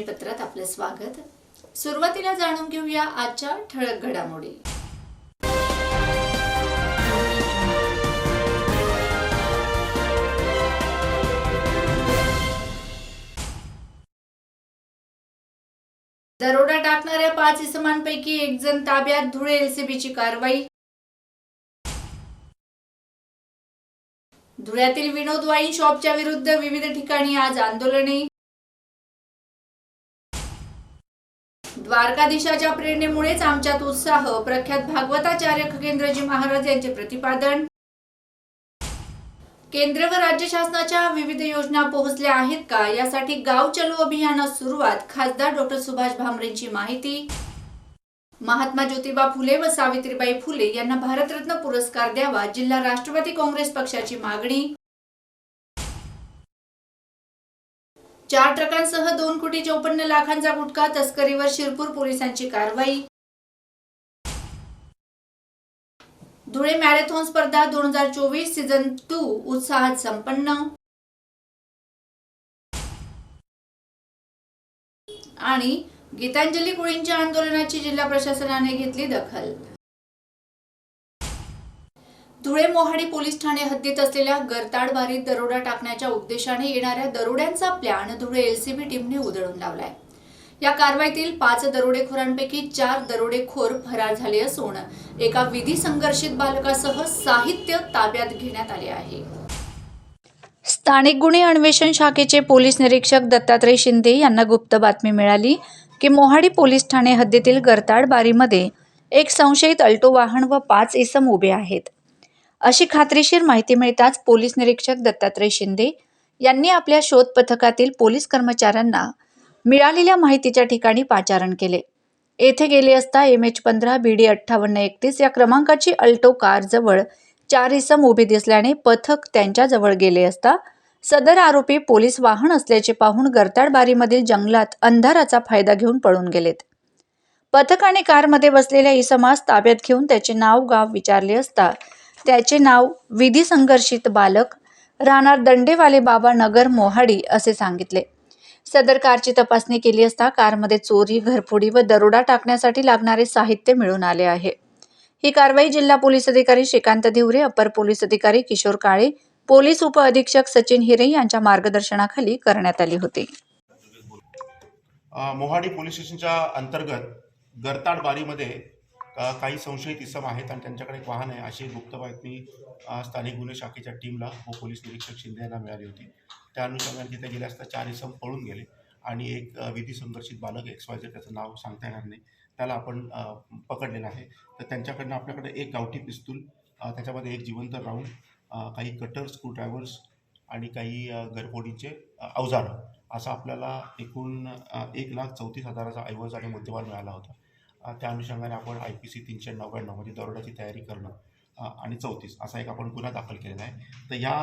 बातमीपत्रात आपलं स्वागत. सुरुवातीला जाणून घेऊया आजच्या ठळक घडामोडी. दरोडा टाकणाऱ्या पाच इसमांपैकी एक जण ताब्यात धुळे एलसीबीची कारवाई. धुळ्यातील विनोद वाईन शॉपच्या विरुद्ध विविध ठिकाणी आज आंदोलने. द्वारकाधीशाच्या प्रेरणेमुळेच आमच्यात उत्साह. प्रख्यात भागवताचार्य खगेंद्रजी महाराज यांचे प्रतिपादन. केंद्र व राज्य शासनाच्या विविध योजना पोहोचल्या आहेत का? यासाठी गाव चलो अभियानास सुरुवात. खासदार डॉक्टर सुभाष भामरेंची माहिती. महात्मा ज्योतिबा फुले व सावित्रीबाई फुले यांना भारतरत्न पुरस्कार द्यावा. जिल्हा राष्ट्रवादी काँग्रेस पक्षाची मागणी. चार ट्रकांसह दोन कोटी चौपन्न लाखांचा गुटखा तस्करीवर शिरपूर पोलिसांची कारवाई. धुळे मॅरेथॉन स्पर्धा दोन हजार चोवीस सीझन टू उत्साहात संपन्न. आणि गीतांजली कुळींच्या आंदोलनाची जिल्हा प्रशासनाने घेतली दखल. धुळे मोहाडी पोलीस ठाणे हद्दीत असलेल्या गरताडबारीत दरोडा टाकण्याच्या उद्देशाने येणाऱ्या दरोड्यांचा प्लॅन धुळे एलसीबी टीमने उधळून लावलाय. या कारवाईतील पाच दरोडेखोरांपैकी चार दरोडेखोर फरार झाले असून एका विधी संघर्षित बालकासह साहित्य ताब्यात घेण्यात आले आहे. स्थानिक गुन्हे अन्वेषण शाखेचे पोलीस निरीक्षक दत्तात्रय शिंदे यांना गुप्त बातमी मिळाली की मोहाडी पोलीस ठाणे हद्दीतील गरताडबारीमध्ये एक संशयित अल्टो वाहन व पाच इसम उभे आहेत. अशी खात्रीशीर माहिती मिळताच पोलीस निरीक्षक दत्तात्रय शिंदे यांनी आपल्या शोध पथकातील पोलीस कर्मचाऱ्यांना मिळालेल्या माहितीच्या ठिकाणी पाचारण केले. येथे गेले असता एम एच पंधरा बी डी अठ्ठावन्न एकतीस या क्रमांकाची अल्टो कार जवळ चार इसम उभी दिसल्याने पथक त्यांच्याजवळ गेले असता सदर आरोपी पोलीस वाहन असल्याचे पाहून गरताडबारीमधील जंगलात अंधाराचा फायदा घेऊन पळून गेलेत. पथकाने कारमध्ये बसलेल्या इसमास ताब्यात घेऊन त्याचे नाव गाव विचारले असता त्याचे नाव विधी संघर्षित बालक राहणार दंडेवाले बाबा नगर मोहाडी असे सांगितले. सदर कारची तपासणी केली असता कारमध्ये चोरी घरफोडी व दरोडा टाकण्यासाठी लागणारे साहित्य मिळून आले आहे. ही कारवाई जिल्हा पोलीस अधिकारी श्रीकांत धिवरे अपर पोलीस अधिकारी किशोर काळे पोलीस उप अधीक्षक सचिन हिरे यांच्या मार्गदर्शनाखाली करण्यात आली होती. मोहाडी पोलीस स्टेशनच्या अंतर्गत गरताड बारीमध्ये काही संशयित इसम आहेत आणि त्यांच्याकडे एक वाहन आहे. अशी गुप्त बातमी स्थानिक गुन्हे शाखेच्या टीमला व पोलीस निरीक्षक शिंदे यांना मिळाली होती. त्या अनुषंगाने तिथे गेले असता चार इसम पळून गेले आणि एक विधी संघर्षित बालक एक्स वाय झेड त्याचं नाव सांगता येणार नाही. त्याला आपण पकडलेलं आहे. तर त्यांच्याकडनं आपल्याकडे एक गावठी पिस्तूल त्याच्यामध्ये एक जिवंत राऊंड काही कटर स्क्रूड्रायव्हर्स आणि काही अ, घरफोडीचे अवजारं. असं आपल्याला एकूण एक लाख चौतीस हजाराचा ऐवज आणि मुद्देमाल मिळाला होता. त्या अनुषंगाने आपण आय पी सी तीनशे नव्याण्णव म्हणजे दरोड्याची तयारी करणं आणि चौतीस असा एक आपण गुन्हा दाखल केलेला आहे. तर या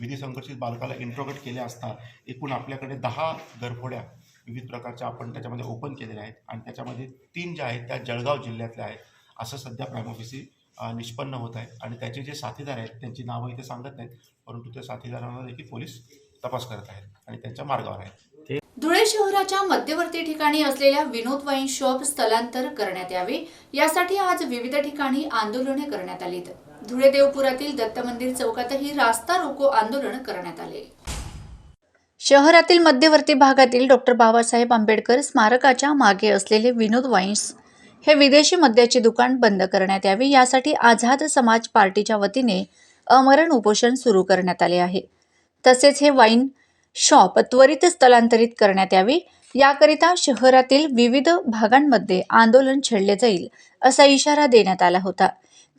विधी संघर्षित बालकाला इंट्रोगेट केले असता एकूण आपल्याकडे दहा गरफोड्या विविध प्रकारच्या आपण त्याच्यामध्ये ओपन केलेल्या आहेत आणि त्याच्यामध्ये तीन ज्या आहेत त्या जळगाव जिल्ह्यातल्या आहेत. असं सध्या प्रायमोफिसी निष्पन्न होत आहे आणि त्याचे जे साथीदार आहेत त्यांची नावं इथे सांगत नाहीत परंतु त्या साथीदारांना देखील पोलीस तपास करत आहेत आणि त्यांच्या मार्गावर आहेत. धुळे शहराच्या मध्यवर्ती ठिकाणी असलेल्या विनोद वाईन शॉप स्थलांतर करण्यात यावे. यासाठी आज विविध ठिकाणी आंदोलने करण्यात आलीत. धुळे देवपुरातील दत्त मंदिर चौकातही रास्ता रोको आंदोलन करण्यात आले. शहरातील मध्यवर्ती भागातील डॉक्टर बाबासाहेब आंबेडकर स्मारकाच्या मागे असलेले विनोद वाईन्स हे विदेशी मद्याचे दुकान बंद करण्यात यावे. यासाठी आझाद समाज पार्टीच्या वतीने अमरण उपोषण सुरू करण्यात आले आहे. तसेच हे वाईन शॉप त्वरित स्थलांतरित करण्यात यावी. याकरिता शहरातील विविध भागांमध्ये आंदोलन छेडले जाईल असा इशारा देण्यात आला होता.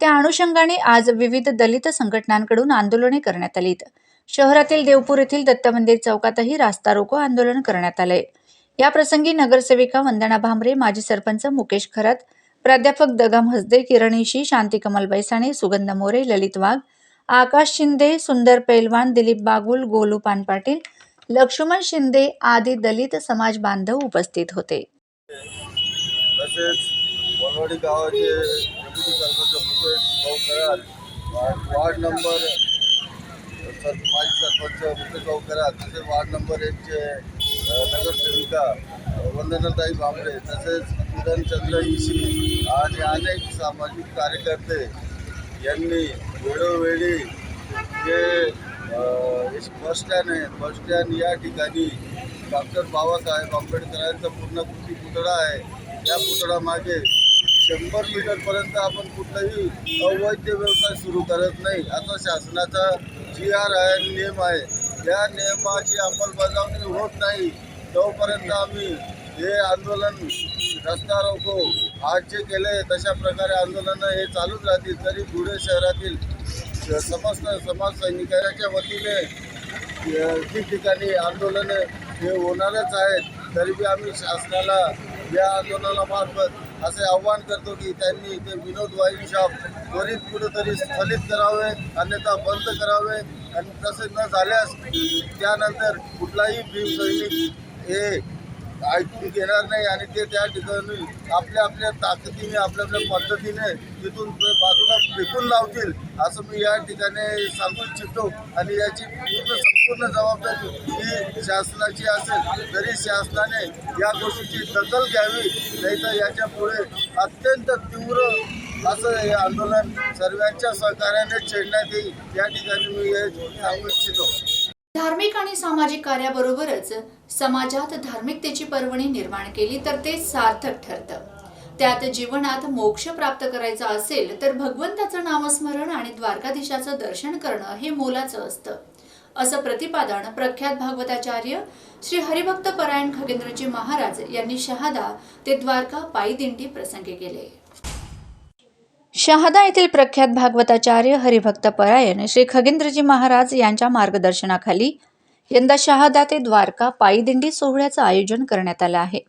त्या अनुषंगाने आज विविध दलित संघटनांकडून आंदोलने करण्यात आलीत. शहरातील देवपूर येथील दत्त मंदिर चौकातही रास्ता रोको आंदोलन करण्यात आलंय. या प्रसंगी नगरसेविका वंदना भांबरे माजी सरपंच मुकेश खरात प्राध्यापक दगम हसदे किरण इशी शांती कमल बैसाणे सुगंध मोरे ललित वाघ आकाश शिंदे सुंदर पैलवान दिलीप बागुल गोलू पानपाटील लक्ष्मण शिंदे आदी दलित समाज बांधव उपस्थित होते. तसेच वनवाडी गावाचे वार्ड नंबर माजी सरपंच मुकेश भाऊ कराड तसेच वार्ड नंबर एकचे अ, नगरसेविका अ, वंदनाताई भांबरे तसेच किरणचंद्र इशी आणि अनेक सामाजिक कार्यकर्ते यांनी वेळोवेळी जे बस स्टँड आहे बस स्टँड या ठिकाणी डॉक्टर बाबासाहेब आंबेडकरांचा पूर्णकृती पुतळा आहे. या पुतळामागे शंभर मीटरपर्यंत आपण कुठलाही अवैध व्यवसाय सुरू करत नाही. असा शासनाचा जी आर आहे नियम आहे. त्या नियमाची अंमलबजावणी होत नाही. तोपर्यंत आम्ही हे आंदोलन रस्ता रोको. आज जे केले तशा प्रकारे आंदोलनं हे चालूच राहतील. तरी धुळे शहरातील समस्त समाज सैनिकांच्या वतीने ठिकठिकाणी आंदोलने हे होणारच आहेत तरी बी आम्ही शासनाला या आंदोलनामार्फत असे आव्हान करतो की त्यांनी ते विनोद वाईन शॉप त्वरित कुठेतरी स्थगित करावे अन्यथा बंद करावे. आणि तसे न झाल्यास त्यानंतर कुठलाही भीमसैनिक हे ऐकून घेणार नाही आणि ते त्या ठिकाणी आपल्या आपल्या ताकदीने आपल्या आपल्या पद्धतीने तिथून बाजूला फेकून लावतील असं मी या ठिकाणी सांगू इच्छितो. आणि याची पूर्ण संपूर्ण जबाबदारी ही शासनाची असेल तरी शासनाने या गोष्टीची दखल घ्यावी नाहीतर याच्यापुढे अत्यंत तीव्र असं हे आंदोलन सर्वांच्या सहकार्याने छेडण्यात येईल. या ठिकाणी मी हे सांगू इच्छितो. धार्मिक आणि सामाजिक कार्याबरोबरच समाजात धार्मिकतेची पर्वणी निर्माण केली तर ते सार्थक ठरतं. त्यात जीवनात मोक्ष प्राप्त करायचा असेल तर भगवंताचं नामस्मरण आणि द्वारकाधीशाचं दर्शन करणं हे मोलाचं असतं. असं प्रतिपादन प्रख्यात भागवताचार्य श्री हरिभक्त परायण खगेंद्रजी महाराज यांनी शहादा ते द्वारका पायी दिंडी प्रसंगी केले. शहादा येथील प्रख्यात भागवताचार्य हरिभक्त परायण श्री खगेंद्रजी महाराज यांच्या मार्गदर्शनाखाली यंदा शहादा ते द्वारका पायीदिंडी सोहळ्याचं आयोजन करण्यात आलं आहे.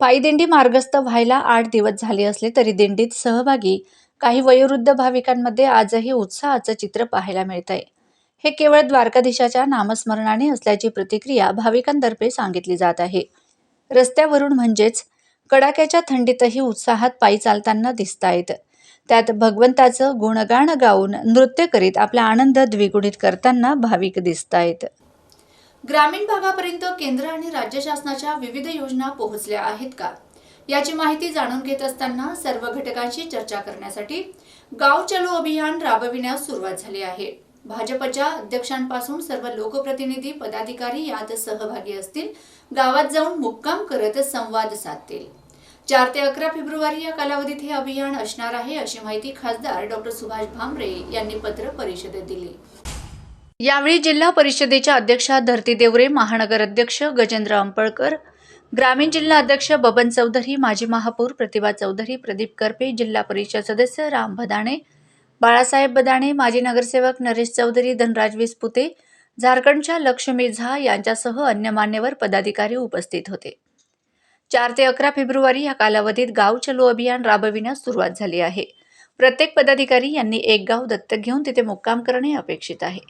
पायीदिंडी मार्गस्थ व्हायला आठ दिवस झाले असले तरी दिंडीत सहभागी काही वयोवृद्ध भाविकांमध्ये आजही उत्साहाचं चित्र पाहायला मिळत आहे हे केवळ द्वारकाधीशाच्या नामस्मरणाने असल्याची प्रतिक्रिया भाविकांतर्फे सांगितली जात आहे. रस्त्यावरून म्हणजेच कडाक्याच्या थंडीतही उत्साहात पायी चालताना दिसतायत. त्यात भगवंताचं गुणगान गाऊन नृत्य करीत आपला आनंद द्विगुणित करताना भाविक दिसतायत. ग्रामीण भागापर्यंत केंद्र आणि राज्य शासनाच्या विविध योजना पोहोचल्या आहेत का? याची माहिती जाणून घेत असताना सर्व घटकांशी चर्चा करण्यासाठी गाव चलो अभियान राबविण्यास सुरुवात झाली आहे. भाजपच्या अध्यक्षांपासून सर्व लोकप्रतिनिधी पदाधिकारी यात सहभागी असतील गावात जाऊन मुक्काम करत संवाद साधतील. चार ते अकरा फेब्रुवारी या कालावधीत हे अभियान असणार आहे अशी माहिती खासदार डॉक्टर सुभाष भामरे यांनी पत्र परिषदेत दिली. यावेळी जिल्हा परिषदेच्या अध्यक्षा धरती देवरे महानगर अध्यक्ष गजेंद्र अंपळकर ग्रामीण जिल्हा अध्यक्ष बबन चौधरी माजी महापौर प्रतिभा चौधरी प्रदीप करपे जिल्हा परिषद सदस्य राम भदाणे बाळासाहेब बदाणे माजी नगरसेवक नरेश चौधरी धनराज विसपुते झारखंडच्या लक्ष्मी झा यांच्यासह अन्य मान्यवर पदाधिकारी उपस्थित होते. चार ते अकरा फेब्रुवारी या कालावधीत गाव चलो अभियान राबविण्यास सुरुवात झाली आहे. प्रत्येक पदाधिकारी यांनी एक गाव दत्तक घेऊन तिथे मुक्काम करणे अपेक्षित आहे.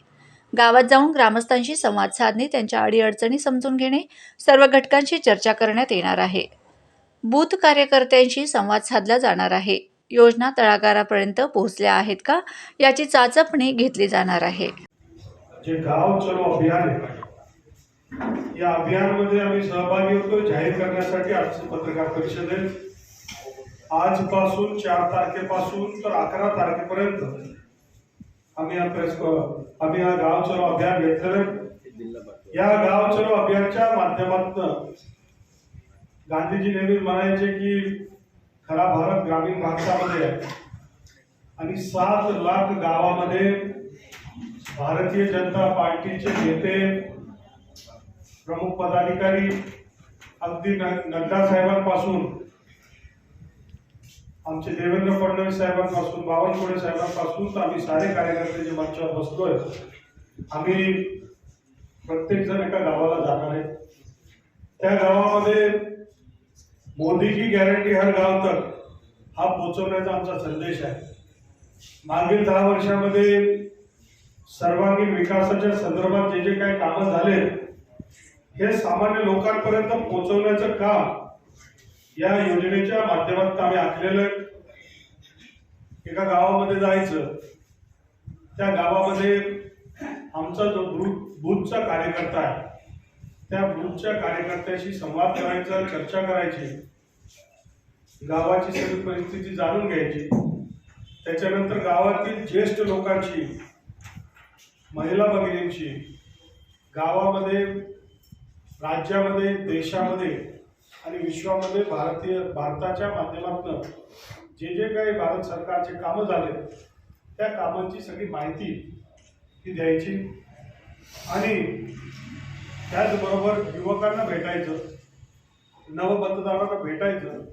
गावात जाऊन ग्रामस्थांशी संवाद साधणे त्यांच्या अडीअडचणी समजून घेणे सर्व घटकांशी चर्चा करण्यात येणार आहे. बूथ कार्यकर्त्यांशी संवाद साधला जाणार आहे. योजना तळागारापर्यंत पोहोचल्या आहेत का याची चाचपणी घेतली जाणार आहे. जे गाव चलो अभियान आहे या अभियानामध्ये आम्ही सहभागी होतो. जाहीर करण्यासाठी आजची पत्रकार परिषदेत आजपासून चार तारखेपासून तर अकरा तारखेपर्यंत आम्ही हा प्रेस आम्ही हा गाव चलो अभियान घेतलेलं या गाव चलो अभियानच्या माध्यमातून गांधीजी नेहमी म्हणायचे की खरा भारत ग्रामीण भारतामध्ये आहे. आणि सात लाख गावामध्ये भारतीय जनता पार्टीचे नेते प्रमुख पदाधिकारी अगदी न- नड्डा साहेबांपासून आमचे देवेंद्र फडणवीस साहेबांपासून बावनकुळे साहेबांपासून तर आम्ही सारे कार्यकर्ते जे मंचावर बसतोय आम्ही प्रत्येक जण एका गावाला जाणार आहे. त्या गावामध्ये मोदी की गॅरंटी हर गाव तक हा पोचवण्याचा आमचा संदेश आहे. मागील दहा वर्षामध्ये सर्वांगीण विकासाच्या संदर्भात जे जे काही कामं झाले हे सामान्य लोकांपर्यंत पोहोचवण्याचं काम या योजनेच्या माध्यमात आम्ही आखलेलं आहे. एका गावामध्ये जायचं त्या गावामध्ये आमचा जो बूथ बूथचा कार्यकर्ता आहे त्या बूथच्या कार्यकर्त्याशी संवाद करायचा चर्चा करायची गावाची सगळी परिस्थिती जाणून घ्यायची त्याच्यानंतर गावातील ज्येष्ठ लोकांची महिला भगिनींची गावामध्ये राज्यामध्ये देशामध्ये आणि विश्वामध्ये भारतीय भारताच्या माध्यमातून जे जे काही भारत सरकारचे कामं झाले त्या कामांची सगळी माहिती ही द्यायची. आणि त्याचबरोबर युवकांना भेटायचं नवमतदारांना भेटायचं.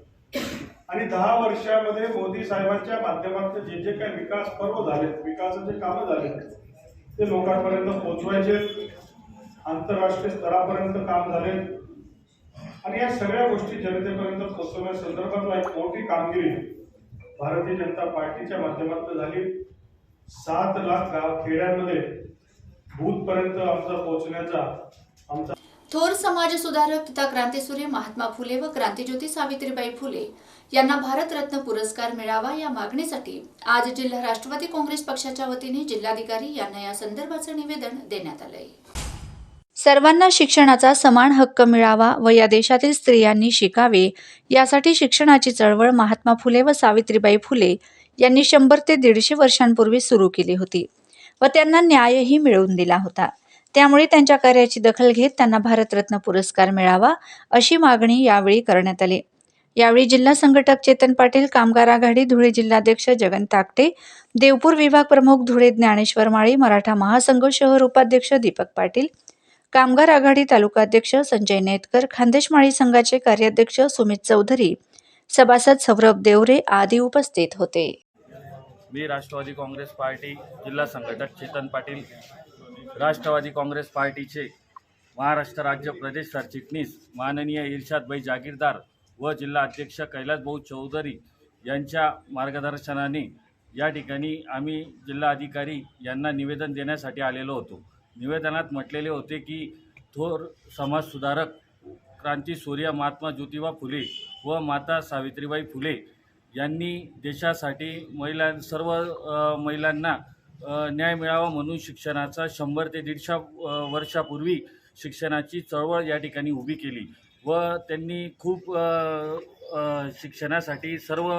आणि दहा वर्षामध्ये मोदी साहेबांच्या माध्यमातून जे जे काही विकास पर्व झाले विकासाचे कामं झाले ते लोकांपर्यंत पोचवायचे आंतरराष्ट्रीय स्तरापर्यंत काम झाले. आणि या सगळ्या गोष्टी जनतेपर्यंत पोहोचवण्या संदर्भातला एक मोठी कामगिरी भारतीय जनता पार्टीच्या माध्यमातून झाली. सात लाख गाव खेड्यांमध्ये भूतपर्यंत आमचा पोहोचण्याचा आमचा थोर समाज सुधारक तथा क्रांतीसूर्य महात्मा फुले व क्रांतीज्योती सावित्रीबाई फुले यांना भारतरत्न पुरस्कार मिळावा या मागणीसाठी आज जिल्हा राष्ट्रवादी काँग्रेस पक्षाच्या वतीने जिल्हाधिकारी यांना या संदर्भाचं निवेदन देण्यात आलंय. सर्वांना शिक्षणाचा समान हक्क मिळावा व या देशातील स्त्रियांनी शिकावे यासाठी शिक्षणाची चळवळ महात्मा फुले व सावित्रीबाई फुले यांनी शंभर ते दीडशे वर्षांपूर्वी सुरू केली होती व त्यांना न्यायही मिळवून दिला होता. त्यामुळे त्यांच्या कार्याची दखल घेत त्यांना भारतरत्न पुरस्कार मिळावा अशी मागणी यावेळी करण्यात आली. यावेळी जिल्हा संघटक चेतन पाटील कामगार आघाडी धुळे जिल्हाध्यक्ष जगन ताकटे देवपूर विभाग प्रमुख धुळे ज्ञानेश्वर माळी मराठा महासंघ शहर उपाध्यक्ष दीपक पाटील कामगार आघाडी तालुकाध्यक्ष संजय नेतकर खानदेशमाळी संघाचे कार्याध्यक्ष सुमित चौधरी सभासद सौरभ देवरे आदी उपस्थित होते. मी राष्ट्रवादी काँग्रेस पार्टी जिल्हा संघटक चेतन पाटील राष्ट्रवादी काँग्रेस पार्टीचे महाराष्ट्र राज्य प्रदेश सरचिटणीस माननीय इर्शादभाई जागीरदार व जिल्हा अध्यक्ष कैलासभाऊ चौधरी यांच्या मार्गदर्शनाने या ठिकाणी आम्ही जिल्हाधिकारी यांना निवेदन देण्यासाठी आलेलो होतो. निवेदनात म्हटलेले होते की थोर समाजसुधारक क्रांती सूर्य महात्मा ज्योतिबा फुले व माता सावित्रीबाई फुले यांनी देशासाठी महिला सर्व महिलांना न्याय मिळावा म्हणून शिक्षणाचा शंभर ते दीडशे वर्षापूर्वी शिक्षणाची चळवळ या ठिकाणी उभी केली व त्यांनी खूप शिक्षणासाठी सर्व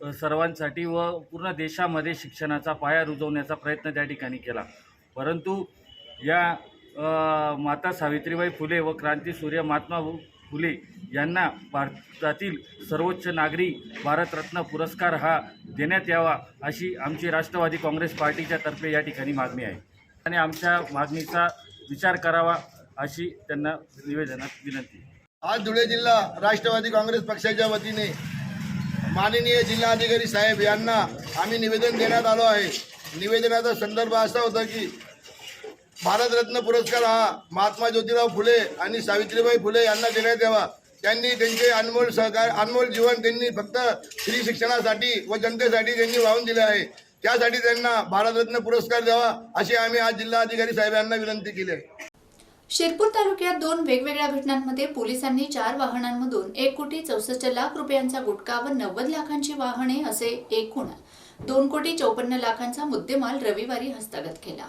सर्वांसाठी व पूर्ण देशामध्ये शिक्षणाचा पाया रुजवण्याचा प्रयत्न त्या ठिकाणी केला. परंतु या माता सावित्रीबाई फुले व क्रांती सूर्य महात्मा फुले यांना भारतातील सर्वोच्च नागरी भारतरत्न पुरस्कार हा देण्यात यावा अशी आमची राष्ट्रवादी काँग्रेस पार्टीच्या तर्फे या ठिकाणी मागणी आहे. आणि आमच्या मागणीचा विचार करावा अशी त्यांना निवेदनात विनंती आज धुळे जिल्हा राष्ट्रवादी काँग्रेस पक्षाच्या वतीने माननीय जिल्हाधिकारी साहेब यांना आम्ही निवेदन देण्यात आलो आहे. निवेदनाचा संदर्भ असा होता की भारतरत्न पुरस्कार हा महात्मा ज्योतिराव फुले आणि सावित्रीबाई फुले यांना देण्यात यावा. त्यांनी त्यांचे अनमोल सहकार अनमोल जीवन त्यांनी फक्त स्त्री शिक्षणासाठी व जनतेसाठी त्यांनी वाहून दिले आहे. त्यासाठी त्यांना भारतरत्न पुरस्कार द्यावा अशी आम्ही आज जिल्हाधिकारी अधिकारी साहेबांना विनंती केली आहे. शिरपूर तालुक्यात दोन वेगवेगळ्या घटनांमध्ये पोलिसांनी चार वाहनांमधून एक कोटी चौसष्ट लाख रुपयांचा गुटखा व नव्वद लाखांची वाहने असे एकूण दोन कोटी चौपन्न लाखांचा मुद्देमाल रविवारी हस्तगत केला.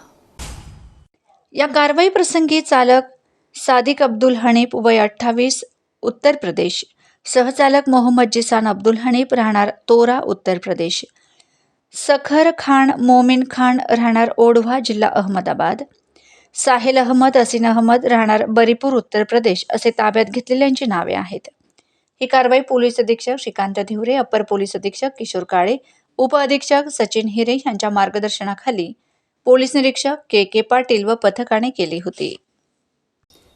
या कारवाई प्रसंगी चालक सादिक अब्दुल हनीफ वय अठ्ठावीस उत्तर प्रदेश. सहचालक मोहम्मद जिसान अब्दुल हनीफ राहणार तोरा उत्तर प्रदेश. सखर खान मोमिन खान राहणार ओढवा जिल्हा अहमदाबाद. साहिल अहमद असीन अहमद राहणार बरीपूर उत्तर प्रदेश असे ताब्यात घेतलेल्यांची नावे आहेत. ही कारवाई पोलीस अधीक्षक श्रीकांत धिवरे अपर पोलीस अधीक्षक किशोर काळे उपअधीक्षक सचिन हिरे यांच्या मार्गदर्शनाखाली पोलीस निरीक्षक के के पाटील व पथकाने केली होती.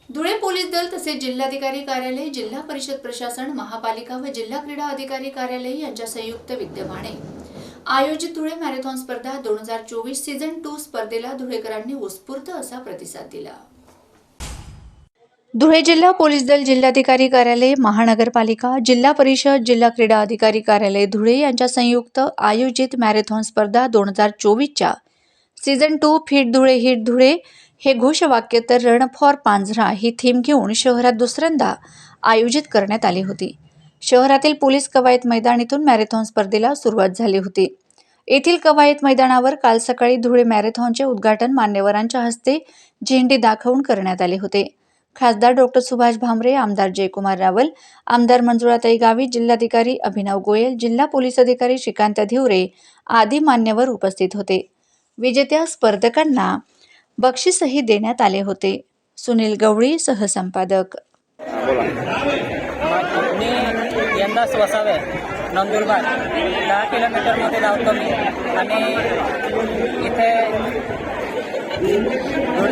धुळे पोलीस दल तसेच जिल्हाधिकारी कार्यालय जिल्हा परिषद प्रशासन महापालिका व जिल्हा क्रीडा अधिकारी कार्यालय यांच्या संयुक्त विद्यमाने. आयोजित धुळे मॅरेथॉन स्पर्धा दोन हजार चोवीस सीझन टू स्पर्धेला धुळेकरांनी उत्स्फूर्त असा प्रतिसाद दिला. धुळे जिल्हा पोलीस दल जिल्हाधिकारी कार्यालय महानगरपालिका जिल्हा परिषद जिल्हा क्रीडा अधिकारी कार्यालय धुळे यांच्या संयुक्त आयोजित मॅरेथॉन स्पर्धा दोन हजार चोवीसच्या season two fit Dhule hit Dhule हे घोषवाक्य तर रण फॉर पांझरा ही थीम घेऊन शहरात दुसऱ्यांदा आयोजित करण्यात आली होती. शहरातील पोलीस कवायत मैदानीतून मॅरेथॉन स्पर्धेला सुरुवात झाली होती. येथील कवायत मैदानावर काल सकाळी धुळे मॅरेथॉनचे उद्घाटन मान्यवरांच्या हस्ते झेंडे दाखवून करण्यात आले होते. खासदार डॉक्टर सुभाष भामरे आमदार जयकुमार रावल आमदार मंजुळाताई गावी जिल्हाधिकारी अभिनव गोयल जिल्हा पोलीस अधिकारी श्रीकांत धिवरे आदी मान्यवर उपस्थित होते. विजेत्या स्पर्धकांना बक्षीसही देण्यात आले होते. सुनील गवळी सहसंपादक. मी यंदा स्वसावे नंदुरबार. दहा किलोमीटरमध्ये धावतो मी. आणि इथे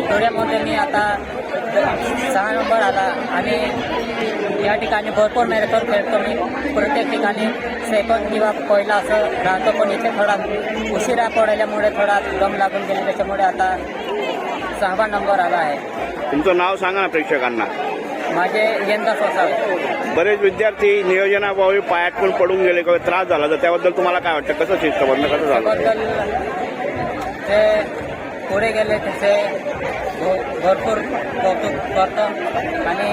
धुळ्यामध्ये मी आता सहा नंबर आला. आणि या ठिकाणी भरपूर मॅरेथॉन खेळतो मी प्रत्येक ठिकाणी सेकंड किंवा पहिला असं राहतो पण इथे थोडा उशिरा पडल्यामुळे थोडा दम लागून गेले. त्याच्यामुळे आता सहावा नंबर आला आहे. तुमचं नाव सांगा ना प्रेक्षकांना. माझे यंदा स्वसावे बरेच विद्यार्थी नियोजनाभावी पायात पण पडून गेले किंवा त्रास झाला तर त्याबद्दल तुम्हाला काय वाटतं? कसं शिस्तबद्ध कसं झालं? पुढे गेले भ- भरपूर कौतुक करतो. आणि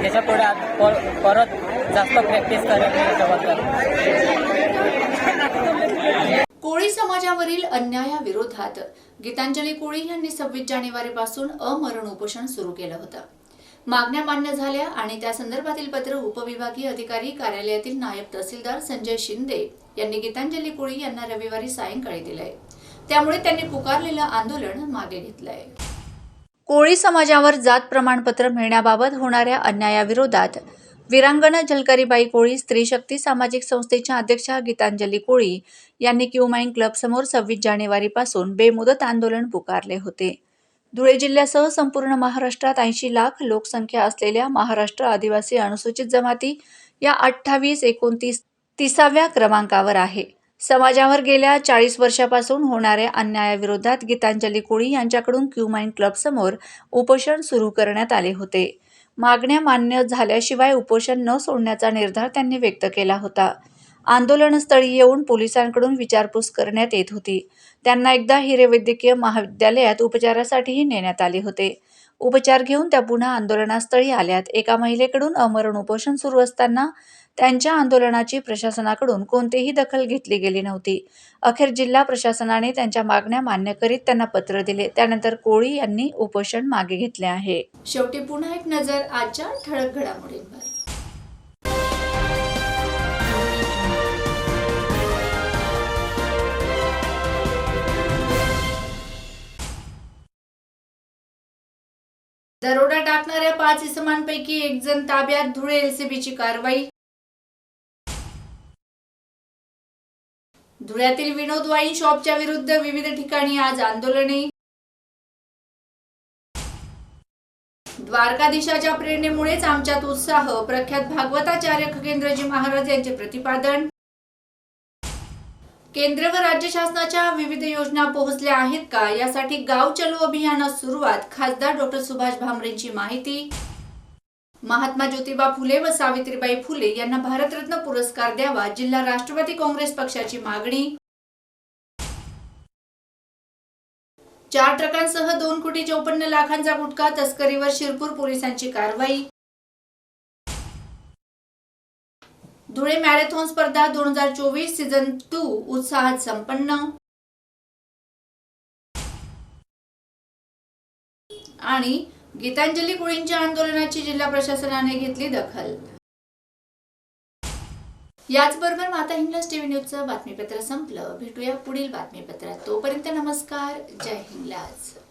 त्याच्या पुढे परत जास्त प्रॅक्टिस करेल याच्याबद्दल. कोळी समाजावरील अन्यायाविरोधात गीतांजली कोळी यांनी सव्वीस जानेवारीपासून अमरण उपोषण सुरू केलं होतं. मागण्या मान्य झाल्या आणि त्या संदर्भातील पत्र उपविभागीय अधिकारी कार्यालयातील नायब तहसीलदार संजय शिंदे यांनी गीतांजली कोळी यांना रविवारी सायंकाळी दिलंय. त्यामुळे त्यांनी पुकारलेलं आंदोलन मागे घेतलंय. कोळी समाजावर जात प्रमाणपत्र मिळण्याबाबत होणाऱ्या अन्यायाविरोधात विरांगणा झलकारीबाई कोळी स्त्री शक्ती सामाजिक संस्थेच्या अध्यक्षा गीतांजली कोळी यांनी क्युमाइन क्लबसमोर सव्वीस जानेवारीपासून बेमुदत आंदोलन पुकारले होते. धुळे जिल्ह्यासह संपूर्ण महाराष्ट्रात ऐंशी लाख लोकसंख्या असलेल्या महाराष्ट्र आदिवासी अनुसूचित जमाती या अठ्ठावीस एकोणतीस तिसाव्या क्रमांकावर आहे. समाजावर गेल्या चाळीस वर्षापासून होणाऱ्या अन्यायाविरोधात गीतांजली कोळी यांच्याकडून क्युमाइन क्लबसमोर उपोषण सुरू करण्यात आले होते. मागण्या मान्य झाल्याशिवाय उपोषण न सोडण्याचा निर्धार त्यांनी व्यक्त केला होता. आंदोलनस्थळी येऊन पोलिसांकडून विचारपूस करण्यात येत होती. त्यांना एकदा हिरे वैद्यकीय महाविद्यालयात उपचारासाठीही नेण्यात आले होते. उपचार घेऊन त्या पुन्हा आंदोलनास्थळी आल्यात. एका महिलेकडून अमरण उपोषण सुरू असताना त्यांच्या आंदोलनाची प्रशासनाकडून कोणतीही दखल घेतली गेली नव्हती. अखेर जिल्हा प्रशासनाने त्यांच्या मागण्या मान्य करीत त्यांना पत्र दिले. त्यानंतर कोळी यांनी उपोषण मागे घेतले आहे. शेवटी पुन्हा एक नजर आजच्या ठळक घडामोडींवर. दरोडा टाकणाऱ्या पाच इसमांपैकी एक जण ताब्यात धुळे एलसीबीची कारवाई धुळ्यातील विनोद वाईन शॉपच्या विरुद्ध विविध ठिकाणी आज आंदोलने. द्वारकाधीशाच्या प्रेरणेमुळेच आमच्यात उत्साह. प्रख्यात भागवताचार्य खगेंद्रजी महाराज यांचे प्रतिपादन. केंद्र व राज्य शासनाच्या विविध योजना पोहोचल्या आहेत का? यासाठी गाव चलो अभियानास सुरुवात. खासदार डॉक्टर सुभाष भामरेंची माहिती. महात्मा ज्योतिबा फुले व सावित्रीबाई फुले यांना भारतरत्न पुरस्कार द्यावा जिल्हा राष्ट्रवादी काँग्रेस पक्षाची मागणी. चार ट्रकांसह दोन कोटी चौपन्न लाखांचा गुटखा तस्करीवर शिरपूर पोलिसांची कारवाई. धुळे मॅरेथॉन स्पर्धा दोन हजार चोवीस सीझन टू उत्साहात संपन्न. आणि गीतांजली कुळींच्या आंदोलनाची जिल्हा प्रशासनाने घेतली दखल. याचबरोबर माता हिंगलाज टीव्ही न्यूजचं बातमीपत्र संपलं. भेटूया पुढील बातमीपत्रात. तोपर्यंत नमस्कार. जय हिंगलाज.